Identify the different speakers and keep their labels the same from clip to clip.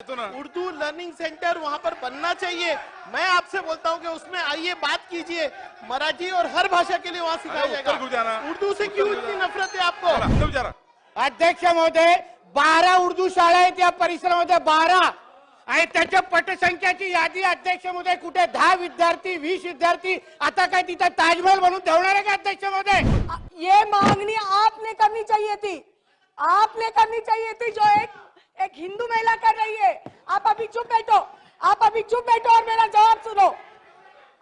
Speaker 1: तो
Speaker 2: Urdu learning centre वहाँ पर बनना चाहिए। मैं आपसे बोलता हूँ कि उसमें आइए बात कीजिए। मराठी और हर भाषा के लिए वहाँ सिखाया जाएगा। उर्दू से क्यों इतनी नफरत है आपको?
Speaker 3: अध्यक्ष महोदय बारा उर्दू शाळा आहेत या परिसरामध्ये बारा. आणि त्याच्या पटसंख्याची यादी अध्यक्ष महोदय कुठे? दहा विद्यार्थी वीस विद्यार्थी आता काय तिथं ताजमहल म्हणून ठेवणार आहे का अध्यक्ष महोदय?
Speaker 4: ये मांगनी आपने करनी चाहिए थी. आपने करनी चाहिए थी जो एक एक हिंदू महिला कर रही है? आप अभी चुप बैठो। आप अभी चुप बैठो और मेरा जवाब सुनो।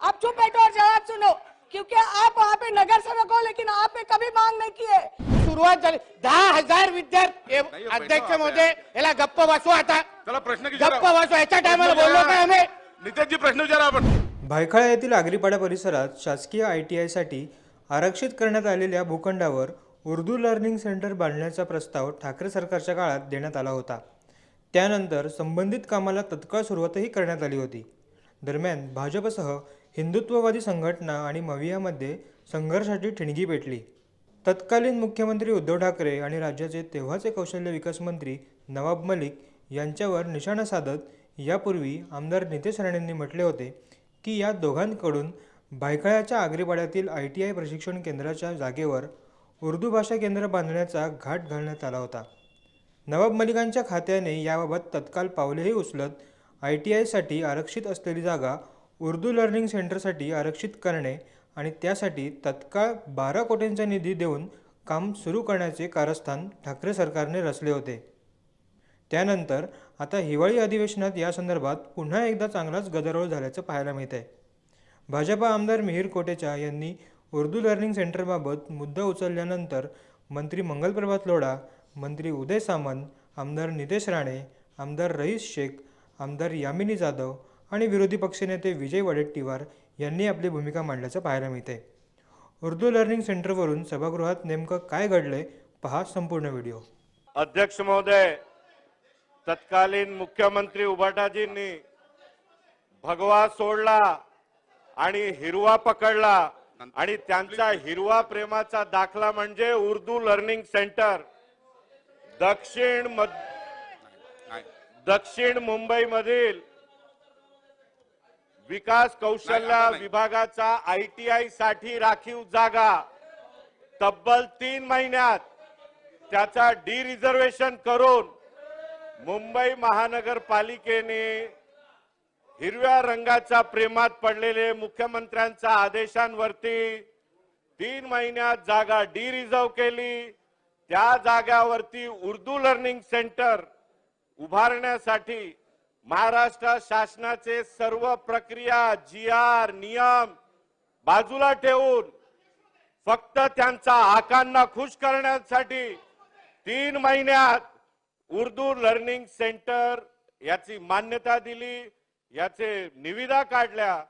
Speaker 4: आप चुप बैठो और जवाब सुनो। क्योंकि आप वहाँ पे नगर सेवक हो लेकिन आपने कभी मांग नहीं की है।
Speaker 3: सुरुवात झाली. दहा हजार विद्यार्थी
Speaker 1: नाही, हो,
Speaker 3: अध्यक्ष
Speaker 1: बैठो,
Speaker 3: महोदय याला गप्प बसू आता.
Speaker 1: चला प्रश्न की
Speaker 3: गप्प बसू याच्या टायमाला बोललो काय आम्ही?
Speaker 1: नितेशजी प्रश्न विचारा आपण.
Speaker 5: भायखळा येथील आगरीपाडा परिसरात शासकीय आय टी आयसाठी आरक्षित करण्यात आलेल्या भूखंडावर उर्दू लर्निंग सेंटर बांधण्याचा प्रस्ताव ठाकरे सरकारच्या काळात देण्यात आला होता. त्यानंतर संबंधित कामाला तत्काळ सुरुवातही करण्यात आली होती. दरम्यान भाजपसह हिंदुत्ववादी संघटना आणि मवियामध्ये संघर्षाची ठिणगी पेटली. तत्कालीन मुख्यमंत्री उद्धव ठाकरे आणि राज्याचे तेव्हाचे कौशल्य विकास मंत्री नवाब मलिक यांच्यावर निशाणा साधत यापूर्वी आमदार नितेश राणेंनी म्हटले होते की या दोघांकडून भायखळ्याच्या आग्रेपाड्यातील आय टी आय प्रशिक्षण केंद्राच्या जागेवर उर्दू भाषा केंद्र बांधण्याचा घाट घालण्यात आला होता. नवाब मलिकांच्या खात्याने याबाबत तत्काळ पावलेही उचलत आय टी आयसाठी आरक्षित असलेली जागा उर्दू लर्निंग सेंटरसाठी आरक्षित करणे आणि त्यासाठी तत्काळ बारा कोटींचा निधी देऊन काम सुरू करण्याचे कारस्थान ठाकरे सरकारने रचले होते. त्यानंतर आता हिवाळी अधिवेशनात या संदर्भात पुन्हा एकदा चांगलाच गदारोळ झाल्याचं पाहायला मिळत आहे भाजपा आमदार मिहीर कोटेचा यांनी उर्दू लर्निंग सेंटरबाबत मुद्दा उचलल्यानंतर मंत्री मंगलप्रभात लोढा मंत्री उदय सामंत आमदार नितेश राणे आमदार रईस शेख आमदार यामिनी जाधव आणि विरोधी पक्षनेते विजय वडेट्टीवार यांनी आपली भूमिका मांडल्याचं पाहायला मिळते उर्दू लर्निंग सेंटरवरून सभागृहात नेमकं काय घडलंय पहा संपूर्ण व्हिडिओ.
Speaker 6: अध्यक्ष महोदय तत्कालीन मुख्यमंत्री उभाटाजींनी भगवा सोडला आणि हिरवा पकडला. आणि त्यांचा हिरवा प्रेमाचा दाखला म्हणजे उर्दू लर्निंग सेंटर दक्षिण
Speaker 1: नाही.
Speaker 6: दक्षिण मुंबईमधील विकास कौशल्य
Speaker 1: नाही, नाही.
Speaker 6: विभागाचा आयटीआयसाठी राखीव जागा तब्बल तीन महिन्यात त्याचा डी रिझर्वेशन करून मुंबई महानगरपालिकेने हिरव्या रंगाच्या प्रेमात पडलेले मुख्यमंत्र्यांच्या आदेशांवरती तीन महिन्यात जागा डी रिझर्व केली. त्या जागावरती उर्दू लर्निंग सेंटर उभारण्यासाठी महाराष्ट्र शासनाचे सर्व प्रक्रिया जी आर नियम बाजूला ठेवून फक्त त्यांचा आकांना खुश करण्यासाठी तीन महिन्यात उर्दू लर्निंग सेंटर याची मान्यता दिली. याचे निविदा काढल्या.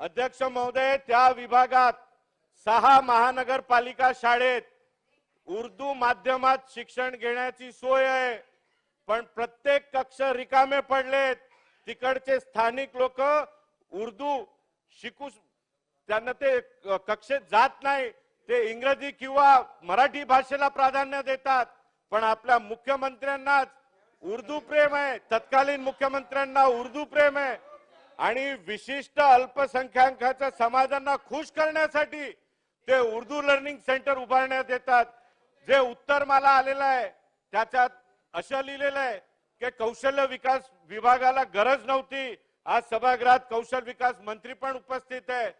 Speaker 6: अध्यक्ष महोदय त्या विभागात सहा महानगरपालिका शाळेत उर्दू माध्यमात शिक्षण घेण्याची सोय आहे. पण प्रत्येक कक्ष रिकामे पडलेत. तिकडचे स्थानिक लोक उर्दू शिकू त्यांना ते कक्षेत जात नाही. ते इंग्रजी किंवा मराठी भाषेला प्राधान्य देतात. पण आपल्या मुख्यमंत्र्यांनाच उर्दू प्रेम आहे. तत्कालीन मुख्यमंत्र्यांना उर्दू प्रेम आहे. आणि विशिष्ट अल्पसंख्याकांच्या समाजांना खुश करण्यासाठी ते उर्दू लर्निंग सेंटर उभारण्यात येतात. जे उत्तर मला आलेलं आहे त्याच्यात असं लिहिलेलं आहे की कौशल्य विकास विभागाला गरज नव्हती. आज सभागृहात कौशल्य विकास मंत्री पण उपस्थित आहे.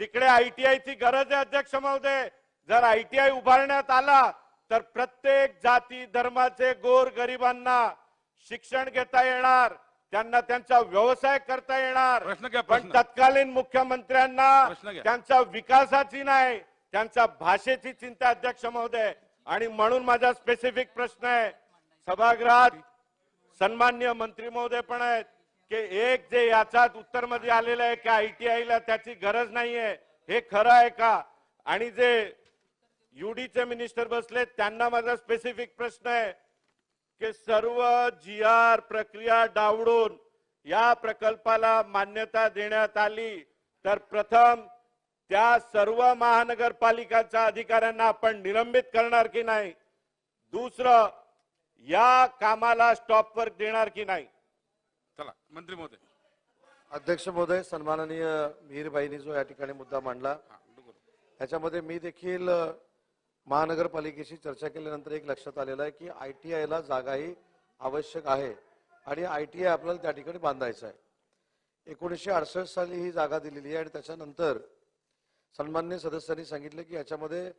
Speaker 6: तिकडे आयटीआय ची गरज आहे अध्यक्ष महोदय. जर आयटीआय उभारण्यात आला तर प्रत्येक जाती धर्माचे गोर गरिबांना शिक्षण घेता येणार त्यांना त्यांचा व्यवसाय करता येणार पण. तत्कालीन मुख्यमंत्र्यांना. त्यांच्या विकासाची नाही त्यांच्या भाषेची चिंता अध्यक्ष महोदय आणि म्हणून माझा स्पेसिफिक प्रश्न आहे सभागृहात सन्मान्य मंत्री महोदय पण आहेत की एक जे याच्यात उत्तरमध्ये आलेलं आहे की आयटीआय ला त्याची गरज नाहीये हे खरं आहे का आणि जे युडीचे मिनिस्टर बसले त्यांना माझा स्पेसिफिक प्रश्न आहे की सर्व जी आर प्रक्रिया डावडून या प्रकल्पाला मान्यता देण्यात आली तर प्रथम त्या सर्व महानगरपालिकाच्या अधिकाऱ्यांना आपण निलंबित करणार की नाही? दुसरं या कामाला स्टॉप वर्क देणार की नाही?
Speaker 1: चला मंत्री महोदय.
Speaker 7: अध्यक्ष महोदय सन्माननीय मिहीरबाईंनी जो या ठिकाणी मुद्दा मांडला
Speaker 1: हा, डुकर.
Speaker 7: याच्यामध्ये मी देखील महानगरपालिकेशी चर्चा केल्यानंतर एक लक्षात आलेलं आहे की आय टी आयला जागाही आवश्यक आहे आणि आय टी आय आपल्याला त्या ठिकाणी बांधायचं आहे. एकोणीसशे अडसष्ट साली ही जागा दिलेली आहे आणि त्याच्यानंतर सन्मान्य सदस्यांनी सांगितलं की याच्यामध्ये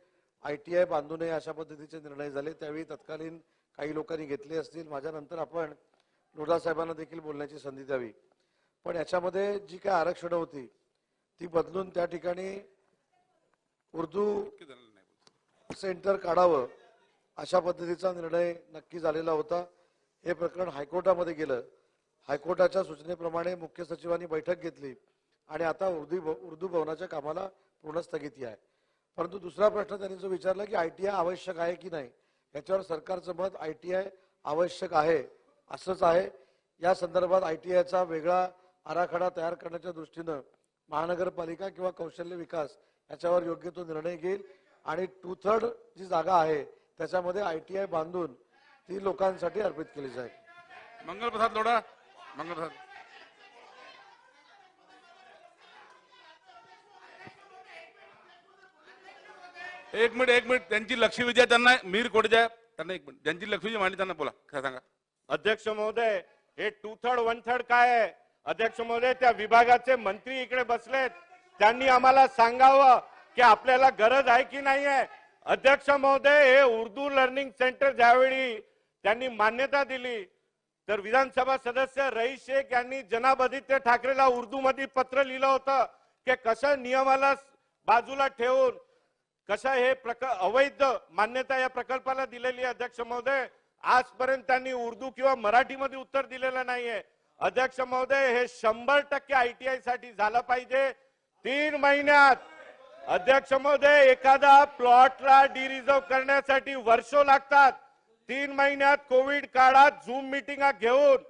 Speaker 7: आय टी आय बांधू नये अशा पद्धतीचे निर्णय झाले. त्यावेळी तत्कालीन काही लोकांनी घेतले असतील. माझ्यानंतर आपण लोढा साहेबांना देखील बोलण्याची संधी द्यावी. पण याच्यामध्ये जी काय आरक्षणं होती ती बदलून त्या ठिकाणी उर्दू
Speaker 1: किती जणांना नाही बोलतो?
Speaker 7: सेंटर काढावं अशा पद्धतीचा निर्णय नक्की झालेला होता. हे प्रकरण हायकोर्टामध्ये गेलं. हायकोर्टाच्या सूचनेप्रमाणे मुख्य सचिवांनी बैठक घेतली आणि आता उर्दू उर्दू भवनाच्या कामाला पूर्ण स्थगिती आहे. परंतु दुसरा प्रश्न त्यांनी जो विचारला की आय टी आय आवश्यक आहे की नाही? याच्यावर सरकारचं मत आय टी आय आवश्यक आहे असंच आहे. या संदर्भात आय टी आयचा वेगळा आराखडा तयार करण्याच्या दृष्टीनं महानगरपालिका किंवा कौशल्य विकास याच्यावर योग्य तो निर्णय घेईल. आणि टू थर्ड जी जागा आहे त्याच्यामध्ये आय टी आय बांधून ती लोकांसाठी अर्पित केली जाईल.
Speaker 1: मंगलप्रसाद लोढा. मंगलप्रसाद. एक मिनिट एक मिनिट. त्यांची लक्ष विजय त्यांना मीर कोटेच्या त्यांना एक मिनिट. ज्यांची लक्ष विजय मांडली त्यांना बोला. काय सांगा.
Speaker 6: अध्यक्ष महोदय हे टू थर्ड वन थर्ड काय आहे? अध्यक्ष महोदय त्या विभागाचे मंत्री इकडे बसलेत. त्यांनी आम्हाला सांगावं. की आपल्याला गरज आहे की नाही आहे अध्यक्ष महोदय हे उर्दू लर्निंग सेंटर ज्यावेळी त्यांनी मान्यता दिली तर विधानसभा सदस्य रईस शेख यांनी जनाब आदित्य ठाकरेला उर्दू मध्ये पत्र लिहिलं होतं की कसं नियमाला बाजूला ठेवून कसं हे प्रक अवैध मान्यता या प्रकल्पाला दिलेली आहे अध्यक्ष महोदय? आजपर्यंत त्यांनी उर्दू किंवा मराठीमध्ये उत्तर दिलेलं नाहीये. अध्यक्ष महोदय हे शंभर टक्के आयटीआयसाठी झालं पाहिजे. तीन महिन्यात अध्यक्ष महोदय एखादा प्लॉटला डिरिझर्व करण्यासाठी वर्षो लागतात तीन महिन्यात कोविड काळात झूम मिटिंगा घेऊन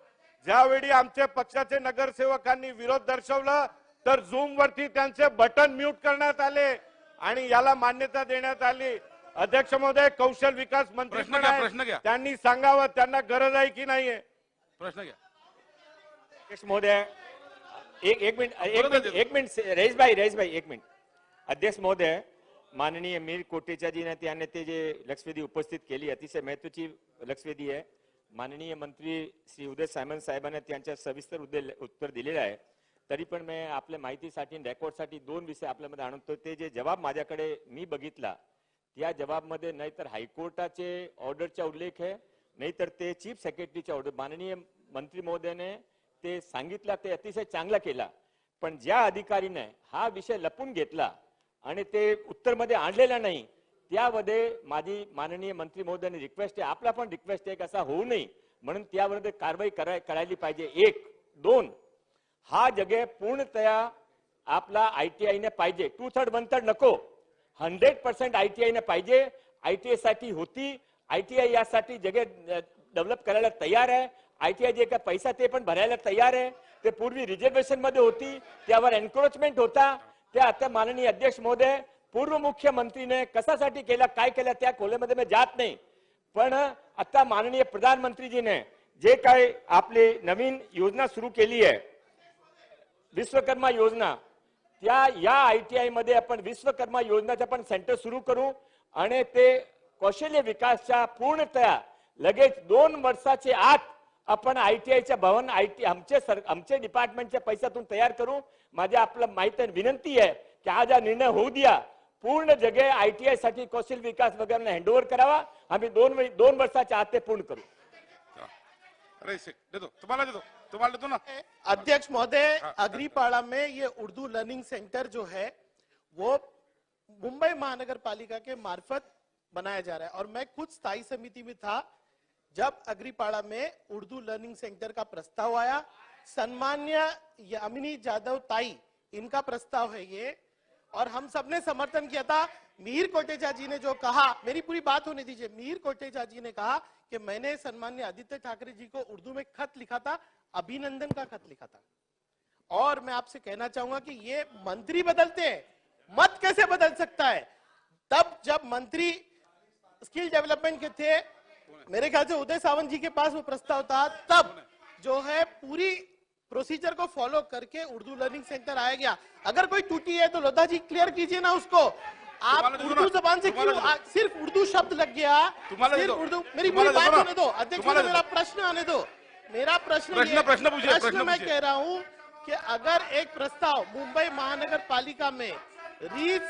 Speaker 6: ज्यावेळी आमच्या पक्षाचे नगरसेवकांनी विरोध दर्शवला तर झूम वरती त्यांचे बटन म्यूट करण्यात आले आणि याला मान्यता देण्यात आली अध्यक्ष महोदय कौशल विकास मंत्री
Speaker 1: प्रश्न घ्या,
Speaker 6: आहेत.
Speaker 1: प्रश्न घ्या.
Speaker 6: त्यांनी सांगावं त्यांना गरज आहे की नाहीये
Speaker 1: प्रश्न घ्या
Speaker 8: अध्यक्ष महोदय एक एक मिनिट एक मिनिट
Speaker 1: आहे.
Speaker 8: एक मिनिट रईस भाई रईस भाई एक मिनिट अध्यक्ष महोदय माननीय मीर कोटेचाजीने त्याने ते जे लक्षवेधी उपस्थित केली अतिशय महत्वाची लक्षवेधी आहे. माननीय मंत्री श्री उदय सायमन साहेबांना त्यांच्या सविस्तर उदय उत्तर दिलेलं आहे. तरी पण मी आपल्या माहितीसाठी रेकॉर्डसाठी दोन विषय आपल्यामध्ये आणतो. ते जे जबाब माझ्याकडे मी बघितला त्या जबाबमध्ये नाहीतर हायकोर्टाचे ऑर्डरचा उल्लेख आहे नाहीतर ते चीफ सेक्रेटरीच्या ऑर्डर माननीय मंत्री महोदयाने ते सांगितलं ते अतिशय चांगला केला. पण ज्या अधिकारीने हा विषय लपून घेतला आणि ते उत्तरमध्ये आणलेलं नाही. त्यामध्ये माझी माननीय मंत्री महोदयांनी रिक्वेस्ट आहे आपला पण रिक्वेस्ट आहे की असा होऊ नये. म्हणून त्यावर कारवाई कराय करायला पाहिजे. एक दोन हा जगे पूर्णतया आपला आय टी आयने पाहिजे. टू थर्ड वन थर्ड नको हंड्रेड पर्सेंट आय टी आयने पाहिजे आय टी साठी होती. आय टी आय यासाठी जगे डेव्हलप करायला तयार आहे. आय टी आय जे काय पैसा ते पण भरायला तयार आहे. ते पूर्वी रिझर्वेशनमध्ये होती. त्यावर एन्क्रोचमेंट होता. त्या आता माननीय अध्यक्ष महोदय पूर्व मुख्यमंत्रीने कशासाठी केला काय केलं त्या खोलेमध्ये मी जात नाही. पण आता माननीय प्रधानमंत्रीजीने जे काय आपली नवीन योजना सुरू केली आहे विश्वकर्मा योजना त्या या आय टी मध्ये आपण विश्वकर्मा योजनाचं पण सेंटर सुरू करू आणि ते कौशल्य विकासच्या पूर्णतया लगेच दोन वर्षाचे आत आपण आयटीआयच्या भवन आयटी आमचे सर आमचे डिपार्टमेंटच्या पैशातून तयार करू. माझ्या आपलं माहिती विनंती आहे की आज हा निर्णय होऊ द्या पूर्ण जगे आयटीआयसाठी कौशल्य विकास वगैरे हँडओव्हर करावा. आम्ही दोन दोन वर्षाच्या आत ते पूर्ण करू.
Speaker 1: देतो. तुम्हाला देतो. तुम्हाला देतो ना.
Speaker 2: अध्यक्ष महोदय अग्रीपाड़ा में ये उर्दू लर्निंग सेंटर जो है वो मुंबई महानगर पालिका के मार्फत बनाया जा रहा है। और मैं खुद स्थायी समिति में था जब अग्रीपाड़ा में उर्दू लर्निंग सेंटर का प्रस्ताव आया सम्मान्य यामिनी जादव ताई, इनका प्रस्ताव है ये, और हम सबने समर्थन किया था। मीर कोटेचा जी ने जो कहा, मेरी पूरी बात होने दीजिए, मीर कोटेचा जी ने कहा कि मैंने सम्मान्य आदित्य ठाकरे जी को उर्दू में खत लिखा था, अभिनंदन का खत लिखा था। और मैं आपसे कहना चाहूँगा कि ये मंत्री बदलते हैं, मत कैसे बदल सकता है? तब जब मंत्री स्किल डेवलपमेंट के थे मेरे ख्याल से उदय सावंत जी के पास वो प्रस्ताव था। तब जो है पूरी प्रोसीजर को फॉलो करके उर्दू लर्निंग सेंटर आया गया। अगर कोई टूटी है तो लोधा जी क्लियर कीजिए ना उसको। आप उर्दू जबान से क्यों आ- सिर्फ़ उर्दू शब्द लग गया? सिर्फ़ उर्दू मेरी पूरी बात
Speaker 1: देखो ना।
Speaker 2: होने दो। अध्यक्ष मेरा प्रश्न आने दो। मेरा प्रश्न
Speaker 1: प्रश्न- प्रश्न पूछिए, प्रश्न
Speaker 2: मैं कह रहा हूँ कि अगर एक प्रस्ताव मुंबई महानगर पालिका में
Speaker 1: दो।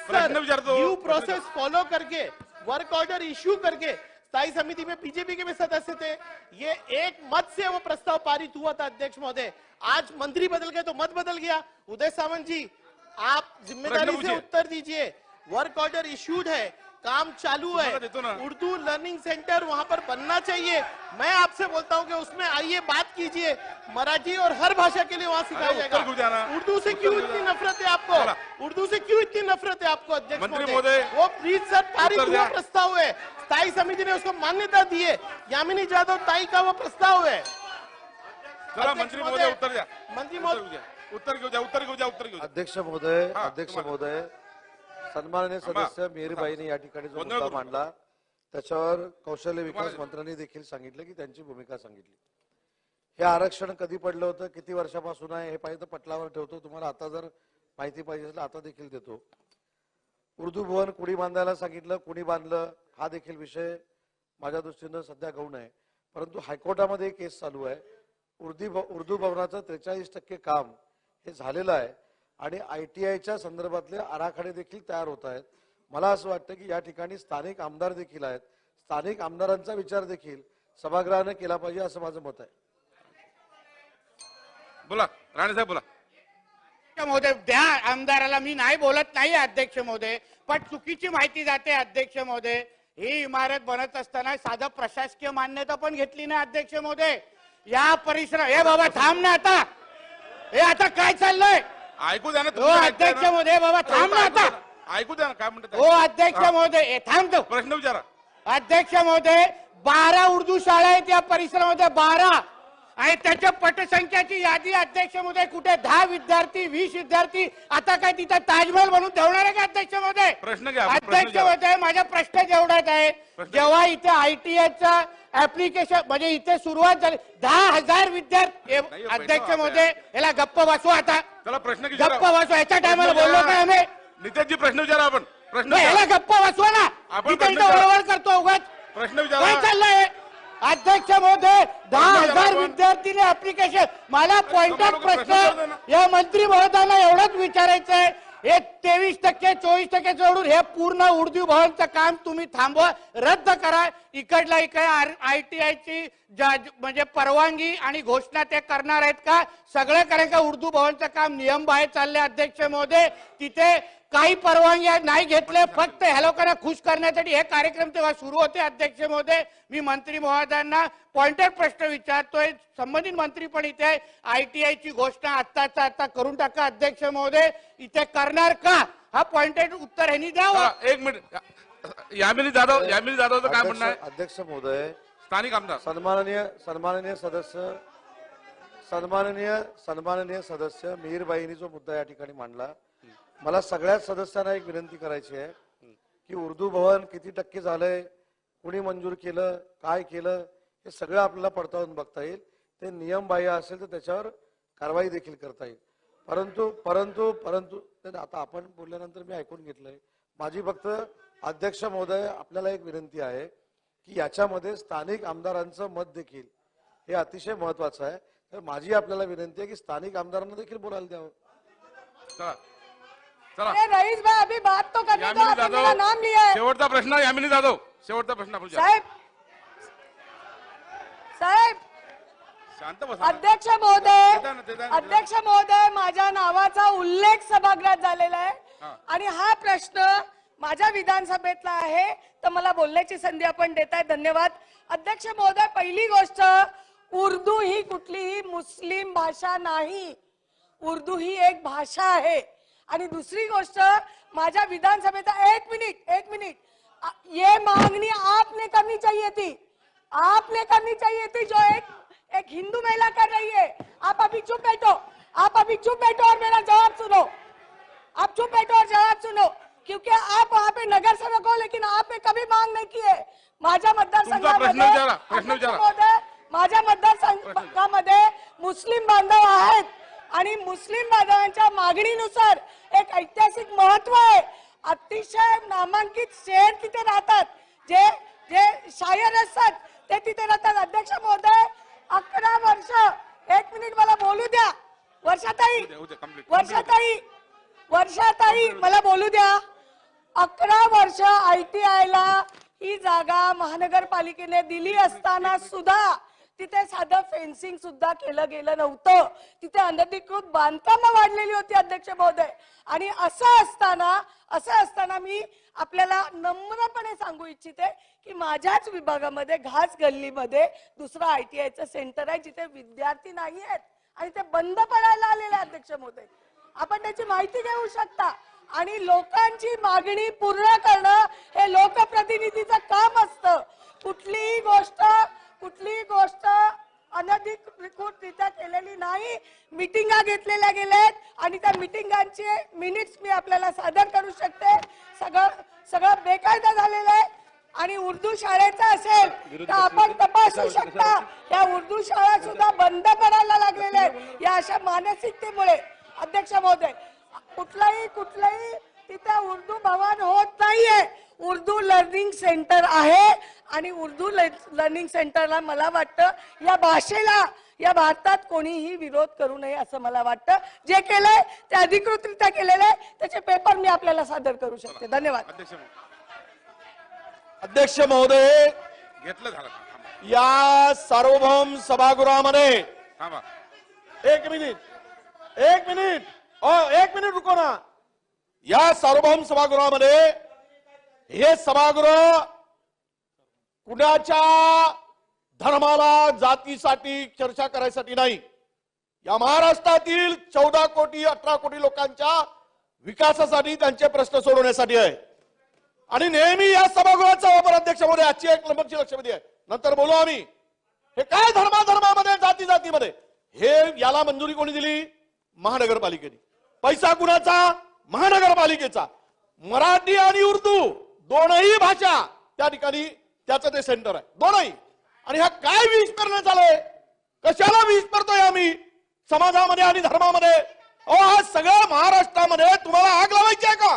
Speaker 2: ड्यू प्रोसेस फॉलो करके वर्क ऑर्डर इश्यू करके स्थायी समिति में बीजेपी के भी सदस्य थे। ये एक मत से वो प्रस्ताव पारित हुआ था अध्यक्ष महोदय। आज मंत्री बदल गए तो मत बदल गया। उदय सामंत जी आप ज़िम्मेदारी से उत्तर दीजिए। वर्क ऑर्डर इश्यूड है काम चालू है। उर्दू लर्निंग सेंटर वहाँ पर बनना चाहिए। मैं आपसे बोलता हूँ कि उसमें आइए बात कीजिए। मराठी और हर भाषा के लिए वहाँ सिखाया? जाएगा। उर्दू से क्यों इतनी नफरत है आपको? उर्दू से क्यों इतनी नफरत है आपको अध्यक्ष महोदय, वो प्लीज़ सर पारित हुआ प्रस्ताव है। स्थायी समिति ने उसको मान्यता दी है। यामिनी जाधव ताई का वो प्रस्ताव है।
Speaker 1: चला मंत्री
Speaker 2: महोदय,
Speaker 1: उत्तर द्या।
Speaker 2: मंत्री
Speaker 1: उत्तर
Speaker 2: महोदय-.
Speaker 1: उत्तर घेऊ द्या उत्तर घेऊ द्या उत्तर घेऊ द्या.
Speaker 7: अध्यक्ष महोदय
Speaker 1: हा,
Speaker 7: अध्यक्ष
Speaker 1: तुम्हाला.
Speaker 7: महोदय सन्माननीय. सदस्य मेहरबाईने या ठिकाणी जो
Speaker 1: गोंधळ
Speaker 7: मुद्दा
Speaker 1: करू
Speaker 7: मांडला त्याच्यावर कौशल्य विकास
Speaker 1: तुम्हाला-
Speaker 7: मंत्र्यांनी देखील सांगितलं की त्यांची भूमिका सांगितली. हे आरक्षण कधी पडलं होतं किती वर्षापासून आहे हे पाहिजे तर पटलावर ठेवतो. तुम्हाला आता जर माहिती पाहिजे असेल आता देखील देतो. उर्दू भवन कुणी बांधायला सांगितलं कुणी बांधलं हा देखील विषय माझ्या दृष्टीनं सध्या गौण आहे. परंतु हायकोर्टामध्ये केस चालू आहे. उर्दी उर्दू भवनाचं त्रेचाळीस टक्के काम हे झालेलं आहे आणि आय टी आयच्या संदर्भातले आराखडे देखील तयार होत आहेत. मला असं वाटतं की या ठिकाणी स्थानिक आमदार देखील आहेत. स्थानिक आमदारांचा विचार देखील सभागृहानं केला पाहिजे असं माझं मत आहे.
Speaker 1: बोला राणे साहेब बोला.
Speaker 3: महोदय. द्या आमदाराला. मी नाही बोलत नाही अध्यक्ष महोदय. पण चुकीची माहिती जाते अध्यक्ष महोदय. ही इमारत बनत असताना साधं प्रशासकीय मान्यता पण घेतली नाही अध्यक्ष महोदय. या परिसर हे बाबा थांब ना आता. हे आता काय चाललंय?
Speaker 1: ऐकू द्या ना
Speaker 3: हो
Speaker 1: तुमचं ऐकताय
Speaker 3: अध्यक्ष
Speaker 1: ना?
Speaker 3: महोदय बाबा थांब ना
Speaker 1: ऐकू द्या
Speaker 3: आता
Speaker 1: ना. ऐकू द्या ना काय म्हणतात
Speaker 3: हो अध्यक्ष. महोदय हे थांब तो.
Speaker 1: प्रश्न विचारा.
Speaker 3: अध्यक्ष महोदय बारा उर्दू शाळा आहेत या परिसरामध्ये बारा. आणि त्याच्या पटसंख्याची यादी अध्यक्ष महोदय कुठे? दहा विद्यार्थी वीस विद्यार्थी आता काय तिथं ताजमहल म्हणून ठेवणार आहे का अध्यक्ष महोदय
Speaker 1: प्रश्न घ्या,
Speaker 3: अध्यक्ष
Speaker 1: घ्या.
Speaker 3: महोदय माझा प्रश्न जेवढाच आहे जेव्हा इथे आयटीआयचा ऍप्लिकेशन म्हणजे इथे सुरुवात झाली दहा हजार विद्यार्थी हे- अध्यक्ष महोदय याला गप्प बसू आता.
Speaker 1: चला प्रश्न
Speaker 3: गप्प बसू याच्या टायमाला बोललो काय आम्ही.
Speaker 1: नितेशजी प्रश्न विचारा आपण. प्रश्न
Speaker 3: याला. गप्प बसवा ना.
Speaker 1: आपण
Speaker 3: करतो उगाच.
Speaker 1: प्रश्न
Speaker 3: काय
Speaker 1: विचारा
Speaker 3: चाललंय? अध्यक्ष महोदय दहा हजार. विद्यार्थीने ऍप्लिकेशन मला पॉइंट ऑफ
Speaker 1: प्रश्न.
Speaker 3: या मंत्री महोदयांना एवढंच विचारायचं आहे. हे तेवीस टक्के चोवीस टक्के सोडून हे पूर्ण उर्दू भवनचं काम तुम्ही थांबवा रद्द करा. इकडला इकडे आय टी आयची म्हणजे परवानगी आणि घोषणा ते करणार आहेत का? सगळं कारण का उर्दू भवनचं काम नियम बाहेर चालले अध्यक्ष महोदय तिथे काही परवानगी नाही घेतले फक्त ह्या लोकांना खुश करण्यासाठी हे कार्यक्रम तेव्हा सुरू होते अध्यक्ष महोदय. मी मंत्री महोदयांना पॉइंटेड प्रश्न विचारतोय. संबंधित मंत्री पण इथे आयटीआय ची घोषणा आत्ताचा आता करून टाका अध्यक्ष महोदय. इथे करणार का? हा पॉइंटेड उत्तर ह्यांनी द्यावं.
Speaker 1: एक मिनिट. यामिनी जाधव यामिनी जाधवचं काय म्हणणं
Speaker 7: अध्यक्ष
Speaker 1: आहे?
Speaker 7: अध्यक्ष महोदय.
Speaker 1: स्थानिक आमदार.
Speaker 7: सन्माननीय सन्माननीय सदस्य सन्माननीय सन्माननीय सदस्य मिहीरबाईंनी जो मुद्दा या ठिकाणी मांडला मला सगळ्याच सदस्यांना एक विनंती करायची आहे की उर्दू भवन किती टक्के झालंय कुणी मंजूर केलं काय केलं हे सगळं आपल्याला पडताळून बघता येईल. ते नियम बाह्य असेल तर त्याच्यावर कारवाई देखील करता येईल. परंतु परंतु परंतु आता आपण बोलल्यानंतर मी ऐकून घेतलंय. माझी फक्त अध्यक्ष महोदय आपल्याला एक विनंती आहे की याच्यामध्ये स्थानिक आमदारांचं मत देखील हे अतिशय महत्वाचं आहे. तर माझी आपल्याला विनंती आहे की स्थानिक आमदारांना देखील बोलायला द्यावं.
Speaker 1: चला.
Speaker 4: अरे रईस भाई अभी बात तो करने दो
Speaker 1: यामिनी
Speaker 4: आपने मेरा नाम लिया है।
Speaker 1: शेवटचा प्रश्न यामिनी जाधव शेवटचा प्रश्न आपण विचारा.
Speaker 4: साहेब साहेब
Speaker 1: शांत बसा.
Speaker 4: अध्यक्ष महोदय
Speaker 1: देता ना, देता ना,
Speaker 4: अध्यक्ष महोदय माझ्या नावाचा उल्लेख सभागृहात झालेला आहे.
Speaker 1: हा.
Speaker 4: आणि हा प्रश्न माझ्या विधानसभेतला आहे तर मला बोलण्याची संधी आपण देताय धन्यवाद. अध्यक्ष महोदय पहिली गोष्ट उर्दू ही कुठलीही मुस्लिम भाषा नाही. उर्दू ही एक भाषा आहे. आणि दुसरी गोष्ट माझ्या विधानसभेचा एक मिनिट एक मिनिट. ये मांगनी आपने करनी चाहिए थी. आपने करनी चाहिए थी जो एक एक हिंदू महिला कर रही है. आप अभी चुप बैठो. आप अभी चुप बैठो और मेरा जवाब सुनो. आप चुप बैठो और जवाब सुनो. क्योंकि आप वहाँ पे नगर सेवक हो लेकिन आपने कभी मांग नहीं की है. माझ्या
Speaker 1: तुमचा प्रश्न
Speaker 4: मतदारसंघामध्ये माझ्या मतदारसंघामध्ये मुस्लिम बांधव आहेत. आणि मुस्लिम बांधवांच्या मागणीनुसार एक ऐतिहासिक महत्त्व आहे. अतिशय नामांकित शेर तिथे राहतात. जे जे शायर असतात ते तिथे राहतात. अध्यक्ष महोदय अकरा वर्ष एक मिनिट मला बोलू द्या. वर्षाताई. वर्षाताई वर्षाताई मला बोलू द्या. अकरा वर्ष आयटीआय ला ही जागा महानगरपालिकेने दिली असताना सुद्धा तिथे साधं फेन्सिंग सुद्धा केलं गेलं नव्हतं. तिथे अनधिकृत बांधकामं वाढलेली होती अध्यक्ष महोदय. आणि असं असताना असं असताना मी आपल्याला नम्रपणे सांगू इच्छिते की माझ्याच विभागामध्ये घास गल्लीमध्ये दुसरं आयटीआयचं सेंटर आहे जिथे विद्यार्थी नाही आहेत. आणि ते बंद पडायला आलेले अध्यक्ष महोदय. आपण त्याची माहिती घेऊ शकता. आणि लोकांची मागणी पूर्ण करणं हे लोकप्रतिनिधीचं काम असतं. कुठलीही गोष्ट कुठलीही गोष्ट अनधिकृतरित्या केलेली नाही. मिटिंगा घेतलेल्या गेल्यात आणि त्या मिटिंगांचे मिनिट्स मी आपल्याला सादर करू शकते. सगळं सगळं बेकायदा झालेलं आहे. आणि उर्दू शाळेचं असेल तर आपण तपासू शकता. या उर्दू शाळा सुद्धा बंद करायला लागलेल्या आहेत. या अशा मानसिकतेमुळे अध्यक्ष महोदय कुठलाही कुठलाही तिथे उर्दू भवन होत नाहीये. उर्दू लर्निंग सेंटर आहे. आणि उर्दू लर्निंग सेंटरला मला वाटतं या भाषेला या भारतात कोणीही विरोध करू नये असं मला वाटतं. जे केलंय ते अधिकृतरित्या केलेलं आहे. त्याचे पेपर मी आपल्याला सादर करू शकते. धन्यवाद.
Speaker 1: अध्यक्ष महोदय. घेतलं झालं.
Speaker 9: या सार्वभौम सभागृहामध्ये एक मिनिट. एक मिनिट. ओ एक मिनिट रुको ना. या सार्वभौम सभागृहामध्ये हे सभागृह कुणाच्या धर्माला जातीसाठी चर्चा करायसाठी नाही. या महाराष्ट्रातील चौदा कोटी अठरा कोटी लोकांच्या विकासासाठी त्यांचे प्रश्न सोडवण्यासाठी आहे. आणि नेहमी या सभागृहाचा वापर अध्यक्ष आजची एक नंबरची लक्षमध्ये आहे. नंतर बोलू आम्ही. हे काय धर्माधर्मामध्ये जाती जातीमध्ये हे याला मंजुरी कोणी दिली? महानगरपालिकेने. पैसा कुणाचा? महानगरपालिकेचा. मराठी आणि उर्दू दोनही भाषा त्या ठिकाणी त्याचं ते सेंटर आहे. दोनही. आणि हा काय वीज करणं चालय कशाला वीज करतोय आम्ही? समाजामध्ये आणि धर्मामध्ये? अहो हा सगळं महाराष्ट्रामध्ये तुम्हाला आग लावायची आहे का?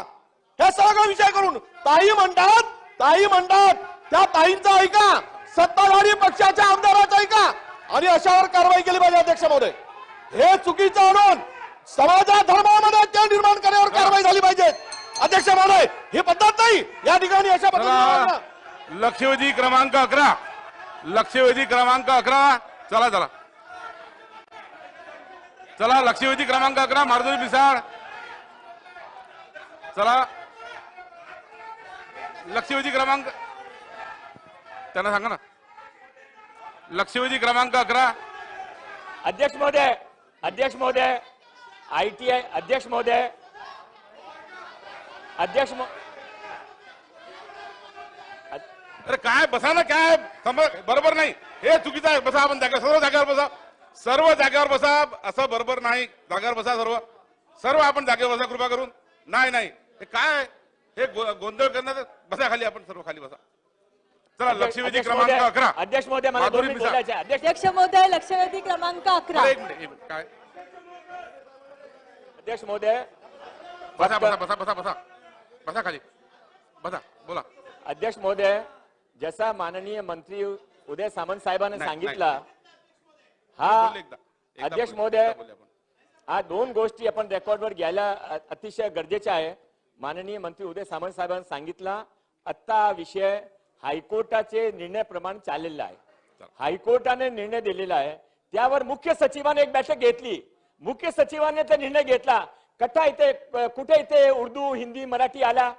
Speaker 9: ह्या सगळा विषय करून. ताई म्हणतात ताई म्हणतात त्या ताईंचा ऐका. सत्ताधारी पक्षाच्या आमदाराचा ऐका. आणि अशावर कारवाई केली पाहिजे अध्यक्ष महोदय हे चुकीचं आणून समाजा धर्मामध्ये त्या निर्माण करण्यावर कारवाई झाली पाहिजे. अध्यक्ष महोदय ही पद्धत नाही. या ठिकाणी अशा पद्धतीने
Speaker 1: लक्षवेधी क्रमांक अकरा. लक्षवेधी क्रमांक अकरा. चला चला. चला लक्षवेधी क्रमांक अकरा मारुती पिसाळ. चला. लक्षवेधी क्रमांक त्यांना सांगा ना. लक्षवेधी क्रमांक अकरा.
Speaker 8: अध्यक्ष महोदय अध्यक्ष महोदय आयटीआय अध्यक्ष महोदय. अध्यक्ष महोदय
Speaker 1: अरे काय बसा ना काय? बरोबर नाही. हे चुकीचं आहे. बसा आपण जागा सर्व जागेवर बसा. सर्व जागेवर बसा. असं बरोबर नाही. जागेवर बसा सर्व. सर्व आपण जागेवर बसा कृपा करून. नाही नाही. हे काय? हे गोंधळ करण्याचं बसा खाली आपण सर्व खाली बसा. चला लक्षवेधी क्रमांक अकरा.
Speaker 8: अध्यक्ष महोदय मला दोन
Speaker 1: माधुरी
Speaker 8: मिनिट
Speaker 1: मिसाळ.
Speaker 8: बोलायचे आहे. अध्यक्ष
Speaker 10: महोदय लक्षवेधी क्रमांक अकरा.
Speaker 1: अरे, एक मिनिट एक मिनिट. काय?
Speaker 8: अध्यक्ष महोदय
Speaker 1: बसा बसा बसा बसा बसा. बसा खाली. बसा बोला.
Speaker 8: अध्यक्ष महोदय जसा माननीय मंत्री उदय सामंत साहेबांनी सांगितलं हा अध्यक्ष महोदय. हा दोन गोष्टी आपण रेकॉर्डवर घ्यायला अतिशय गरजेच्या आहे. माननीय मंत्री उदय सामंत साहेबांनी सांगितलं आत्ता हा विषय हायकोर्टाचे निर्णयाप्रमाणे चाललेला आहे. हायकोर्टाने निर्णय दिलेला आहे. त्यावर मुख्य सचिवाने एक बैठक घेतली. मुख्य सचिवाने तो निर्णय घेतला. कथा इथे कुठे इथे उर्दू हिंदी मराठी आला?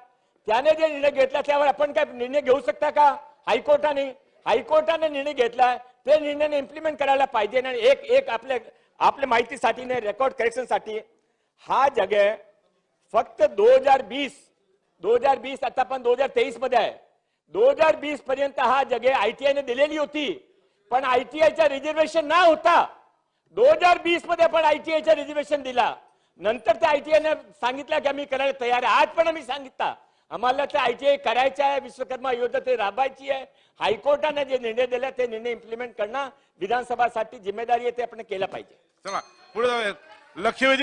Speaker 8: त्याने जे निर्णय घेतला त्यावर आपण काय निर्णय घेऊ शकता का? हायकोर्टाने हायकोर्टाने निर्णय घेतला ते निर्णय इम्प्लिमेंट करायला पाहिजे आणि एक एक आपल्या आपल्या माहितीसाठी रेकॉर्ड करेक्शनसाठी हा हा आहे. फक्त दोन हजार बीस दोन हजार बीस आता पण दोन हजार तेवीसमध्ये आहे. दोन हजार वीस पर्यंत हा जगे आयटीआय ने दिलेली होती. पण आयटीआयचा रिझर्वेशन ना होता. दोन हजार वीसमध्ये पण आयटीआयचा रिझर्वेशन दिला. नंतर त्या आयटीआयने सांगितलं की आम्ही करायला तयार आहे. आज पण आम्ही सांगितलं. आम्हाला तर आयटीआय करायचं आहे विश्वकर्मा योजना ते राबायची आहे. हायकोर्टाने जे निर्णय दिला ते निर्णय इम्प्लिमेंट करणं विधानसभासाठी जिम्मेदारी आहे ते आपण केलं पाहिजे.
Speaker 1: चला पुढे जाऊया लक्षवेधी